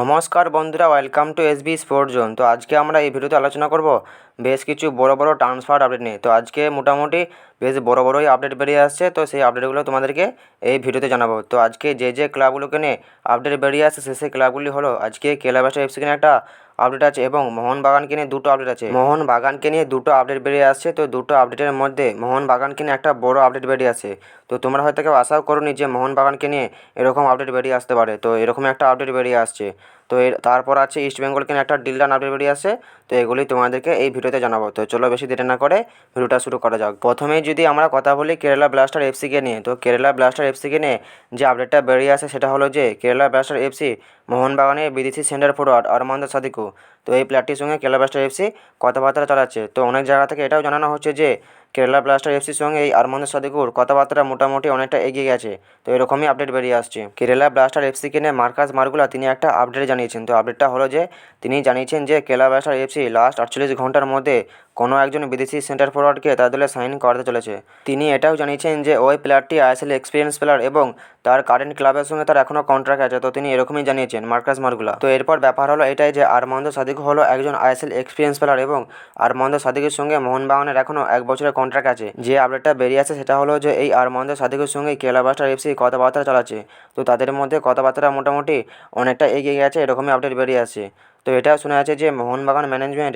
নমস্কার বন্ধুরা welcome to S B sport zone তো আজকে আমরা এই ভিডিওতে আলোচনা করব বেশ কিছু বড় বড় ট্রান্সফার আপডেট নিয়ে। তো আজকে মোটামুটি বেশ বড় বড়ই আপডেট বেরিয়ে আসছে, তো সেই আপডেটগুলো তোমাদেরকে এই ভিডিওতে জানাব। তো আজকে যে যে ক্লাবগুলোকে নিয়ে আপডেট বেরিয়ে আসছে, সে সেই ক্লাবগুলি হলো আজকে কেলাবাসা এফসিকে একটা আপডেট আছে এবং মোহনবাগানকে নিয়ে দুটো আপডেট আছে। মোহনবাগানকে নিয়ে দুটো আপডেট বেরিয়ে আসছে, তো দুটো আপডেটের মধ্যে মোহনবাগানকে নিয়ে একটা বড় আপডেট বেরিয়ে আসে। তো তোমরা হয়তো কেউ আশাও করোনি যে মোহনবাগানকে নিয়ে এরকম আপডেট বেরিয়ে আসতে পারে। তো এরকম একটা আপডেট বেরিয়ে আসছে। তো এর, তারপর আছে ইস্ট বেঙ্গল কেন একটা ডিল ডান আপডেট বেরিয়ে আসে তো এগুলি তোমাদেরকে এই ভিডিওতে জানাব। তো চলো বেশি দেরি না করে ভিডিওটা শুরু করা যাক। প্রথমেই যদি আমরা কথা বলি কেরালা ব্লাস্টার এফসিকে নিয়ে, তো কেরালা ব্লাস্টার এফসিকে নিয়ে যে আপডেটটা বেরিয়ে আসে সেটা হলো যে কেরালা ব্লাস্টার এফসি মোহনবাগানের বিদেশি সেন্টার ফরওয়ার্ড অরমান্দ সাদিকু তো এই প্লেয়ারটির সঙ্গে কেরালা ব্লাস্টার এফসি কথাবার্তা চালাচ্ছে। তো অনেক জায়গা থেকে এটাও জানানো হচ্ছে যে, কেরালা ব্লাস্টার এফসির সঙ্গে এই আরমান্দ সাদিকুর কথাবার্তা মোটামুটি অনেকটা এগিয়ে গেছে। তো এরকমই আপডেট বেরিয়ে আসছে। কেরালা ব্লাস্টার এফসিকে নিয়ে মার্কাস মার্গুলা তিনি একটা আপডেট জানিয়েছেন। তো আপডেটটা হলো যে, তিনি জানিয়েছেন যে, কেরালা ব্লাস্টার এফসি লাস্ট আটচল্লিশ ঘণ্টার মধ্যে কোনো একজন বিদেশি সেন্টার ফরওয়ার্ডকে তার দলে সাইন করাতে চলেছে। তিনি এটাও জানিয়েছেন যে, ওই প্লেয়ারটি আইএসএল এক্সপিরিয়েন্স প্লেয়ার এবং তার কারেন্ট ক্লাবের সঙ্গে তার এখনও কন্ট্রাক্ট আছে, তো তিনি এরকমই জানিয়েছেন মার্কাস মার্গুলা। তো এরপর ব্যাপার হলো এটাই যে আরমান্দ সাদিক হলো একজন আইএসএল এক্সপিরিয়েন্স প্লেয়ার এবং আরমান্দ সাদিকের সঙ্গে মোহনবাগানের এখনও এক বছরের কন্ট্রাক্ট আছে। যে আপডেটটা বেরিয়ে আসে সেটা হলো যে এই আরমান্দ সাদিকের সঙ্গে কেলা বাস্টার এফসি কথাবার্তা চালাচ্ছে। তো তাদের মধ্যে কথাবার্তা মোটামুটি অনেকটা এগিয়ে গেছে, এরকমই আপডেট বেরিয়ে আসছে তো এটাও শোনা যাচ্ছে যে মোহনবাগান ম্যানেজমেন্ট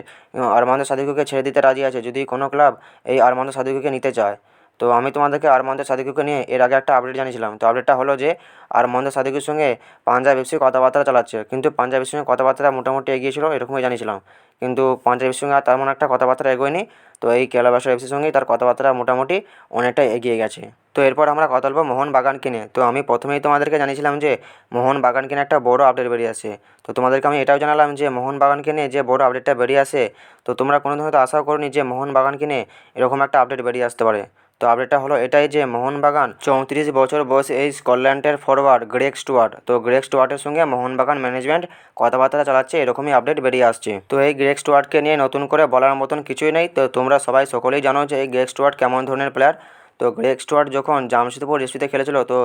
আরমান্দ সাদিকুকে ছেড়ে দিতে রাজি আছে যদি কোনো ক্লাব এই আরমান্দ সাদিকুকে নিতে চায়। তো আমি তোমাদেরকে আরমান্দ সাদিকুকে নিয়ে এর আগে একটা আপডেট জানিয়েছিলাম। তো আপডেটটা হলো যে, আরমান্দ সাদিকুর সঙ্গে পাঞ্জাব এফসি কথাবার্তা চালাচ্ছে। কিন্তু পাঞ্জাব এফসির সঙ্গে কথাবার্তা মোটামুটি এগিয়েছিল এরকমই জানিয়েছিলাম। কিন্তু পাঞ্জাব এফসির সঙ্গে আর তেমন একটা কথাবার্তা এগোয়নি। তো এই কেলাবাসা এফসির সঙ্গেই তার কথাবার্তা মোটামুটি অনেকটা এগিয়ে গেছে। তো এরপর আমরা কথা বলব মোহন বাগানকে নিয়ে। তো আমি প্রথমেই তোমাদেরকে জানিয়েছিলাম যে, মোহন বাগানকে নিয়ে একটা বড় আপডেট বেরিয়ে আসে। তো তোমাদেরকে আমি এটাও জানালাম যে, মোহন বাগানকে নিয়ে যে বড় আপডেটটা বেরিয়ে আসে, তো তোমরা কোনো হয়তো আশাও করোনি যে, মোহন বাগানকে নিয়ে এরকম একটা আপডেট বেরিয়ে আসতে পারে। তো আপডেটটা হলো এটাই যে মোহনবাগান চৌত্রিশ বছর বয়সে এই স্কটল্যান্ডের ফরওয়ার্ড গ্রেক স্টুয়ার্ট। তো গ্রেক স্টুয়ার্টের সঙ্গে মোহনবাগান ম্যানেজমেন্ট কথাবার্তা চালাচ্ছে, এরকমই আপডেট বেরিয়ে আসছে। তো এই গ্রেক স্টুয়ার্টকে নিয়ে নতুন করে বলার মতন কিছুই নেই। তো তোমরা সবাই সকলেই জানো যে এই গ্রেক স্টুয়ার্ট কেমন ধরনের প্লেয়ার তো গ্রেক স্টুয়ার্ট যখন জামশেদপুর এফসিতে খেলেছিল, তো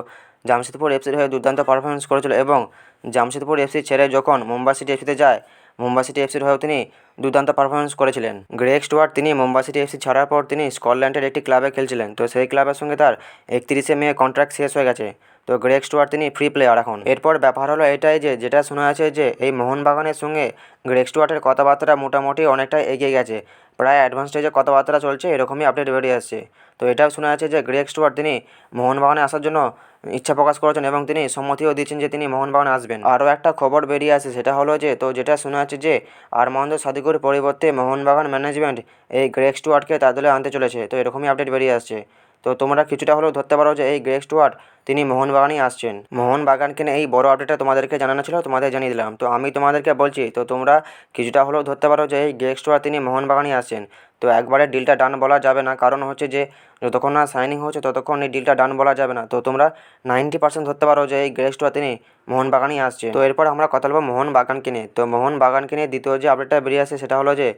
জামশেদপুর এফসির হয়ে দুর্দান্ত পারফরমেন্স করেছিল এবং জামশেদপুর এফসি ছেড়ে যখন মুম্বাই সিটি এফসিতে যায়, মুম্বাই সিটি এফসির হয়েও তিনি দুর্দান্ত পারফরমেন্স করেছিলেন। গ্রেক স্টুয়ার্ট তিনি মুম্বাই সিটি এফসি ছাড়ার পর তিনি স্কটল্যান্ডের একটি ক্লাবে খেলছিলেন। তো সেই ক্লাবের সঙ্গে তার একত্রিশে মে কন্ট্রাক্ট শেষ হয়ে গেছে। তো গ্রেক স্টুয়ার্ট তিনি ফ্রি প্লেয়ার এখন। এরপর ব্যাপার হলো এটাই যে, যেটা শোনা আছে যে, এই মোহনবাগানের সঙ্গে গ্রেক স্টুয়ার্টের কথাবার্তা মোটামুটি অনেকটা এগিয়ে গেছে। প্রায় অ্যাডভান্স স্টেজে কথাবার্তা চলছে, এরকমই আপডেট বেরিয়ে আসছে। তো এটাও শোনা যাচ্ছে যে গ্রেক স্টুয়ার্ট তিনি মোহনবাগানে আসার জন্য ইচ্ছা প্রকাশ করেছেন এবং তিনি সম্মতিও দিচ্ছেন যে তিনি মোহনবাগানে আসবেন। আরও একটা খবর বেরিয়ে আসে, সেটা হলো যে, তো যেটা শোনা যাচ্ছে যে, আরমান্দ সাদিকুর পরিবর্তে মোহনবাগান ম্যানেজমেন্ট এই গ্রেক স্টুয়ার্টকে তার দলে আনতে চলেছে। তো এরকমই আপডেট বেরিয়ে আসছে। তো তোমরা কিছুটা হলেও ধরতে পারো যে এই গ্রেক স্টুয়ার্ট তিনি মোহনবাগানই আসছেন। মোহনবাগানকে নিয়ে এই বড় আপডেটটা তোমাদেরকে জানানো ছিল, তোমাদের জানিয়ে দিলাম। তো আমি তোমাদেরকে বলছি, তো তোমরা কিছুটা হলেও ধরতে পারো যে এই গ্রেক স্টুয়ার্ট তিনি মোহনবাগানই আসছেন। তো একবারে ডিলটা ডান বলা যাবে না। কারণ হচ্ছে যে, যতক্ষণ না সাইনিং হচ্ছে, ততক্ষণ এই ডিলটা ডান বলা যাবে না। তো তোমরা নাইনটি পার্সেন্ট ধরতে পারো যে, এই গ্রেক স্টুয়ার্ট তিনি মোহনবাগানই আসছে। তো এরপর আমরা কথা বলব মোহনবাগানকে নিয়ে। তো মোহনবাগানকে নিয়ে দ্বিতীয় যে আপডেটটা বেরিয়ে আসে সেটা হলো যে,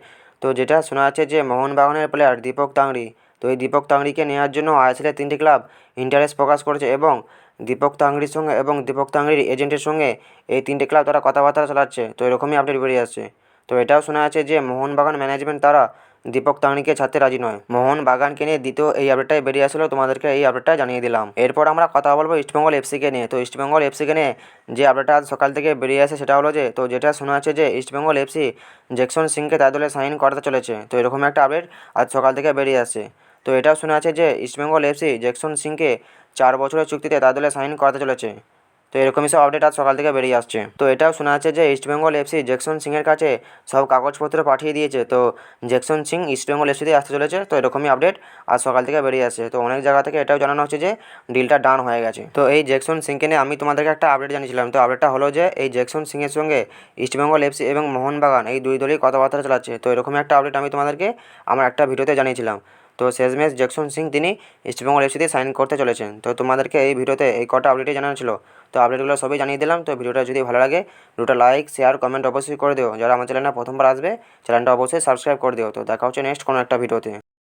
তো যেটা শোনা যাচ্ছে যে, মোহনবাগানের প্লেয়ার দীপক তাংড়ি। তো এই দীপক তাংড়িকে নেওয়ার জন্য আইএসএলের তিনটি ক্লাব ইন্টারেস্ট প্রকাশ করেছে এবং দীপক তাংড়ির সঙ্গে এবং দীপক তাংড়ির এজেন্টের সঙ্গে এই তিনটে ক্লাব তারা কথাবার্তা চালাচ্ছে। তো এরকমই আপডেট বেরিয়ে আসছে। তো এটাও শোনা যাচ্ছে যে, মোহনবাগান ম্যানেজমেন্ট তারা দীপক তাংড়িকে ছাড়তে রাজি নয়। মোহন বাগানকে নিয়ে দ্বিতীয় এই আপডেটটাই বেরিয়ে আসলো। তোমাদেরকে এই আপডেটটা জানিয়ে দিলাম। এরপর আমরা কথা বলব ইস্টবেঙ্গল এফসিকে নিয়ে। তো ইস্টবেঙ্গল এফসিকে নিয়ে যে আপডেটটা আজ সকাল থেকে বেরিয়ে আসে সেটা হলো যে, তো যেটা শোনা আছে যে ইস্টবেঙ্গল এফসি জ্যাকসন সিংকে তার দলে সাইন করাতে চলেছে। তো এরকম একটা আপডেট আজ সকাল থেকে বেরিয়ে আসে। তো এটাও শোনা আছে যে ইস্টবেঙ্গল এফসি জ্যাকসন সিংকে চার বছরের চুক্তিতে তার দলে সাইন করাতে চলেছে। তো এরকমই সব আপডেট আজ সকাল থেকে বেরিয়ে আসছে। তো এটাও শোনা যাচ্ছে যে ইস্টবেঙ্গল এফসি জ্যাকসন সিংয়ের কাছে সব কাগজপত্র পাঠিয়ে দিয়েছে। তো জ্যাকসন সিং ইস্টবেঙ্গল এফসিতে আসতে চলেছে। তো এরকমই আপডেট আজ সকাল থেকে বেরিয়ে আসছে। তো অনেক জায়গা থেকে এটাও জানানো হচ্ছে যে ডিলটা ডান হয়ে গেছে। তো এই জ্যাকসন সিংকে নিয়ে আমি তোমাদেরকে একটা আপডেট জানিয়েছিলাম। তো আপডেটটা হলো যে এই জ্যাকসন সিংয়ের সঙ্গে ইস্টবেঙ্গল এফসি এবং মোহনবাগান এই দুই দলই কথাবার্তা চালাচ্ছে। তো এরকমই একটা আপডেট আমি তোমাদেরকে আমার একটা ভিডিওতে জানিয়েছিলাম। তো শেষ শেষমেশ জ্যাকসন সিং তিনি ইস্টবেঙ্গল এফসিতে সাইন করতে চলেছেন। তো তোমাদেরকে এই ভিডিওতে এই কটা আপডেটই জানানো ছিল। তো আপডেটগুলো সবই জানিয়ে দিলাম। তো ভিডিওটা যদি ভালো লাগে, ভিডিওটা লাইক শেয়ার কমেন্ট অবশ্যই করে দিও। যারা আমার চ্যানেলে প্রথমবার আসবে, চ্যানেলটা অবশ্যই সাবস্ক্রাইব করে দিও। তো দেখা হচ্ছে নেক্সট কোনো একটা ভিডিওতে।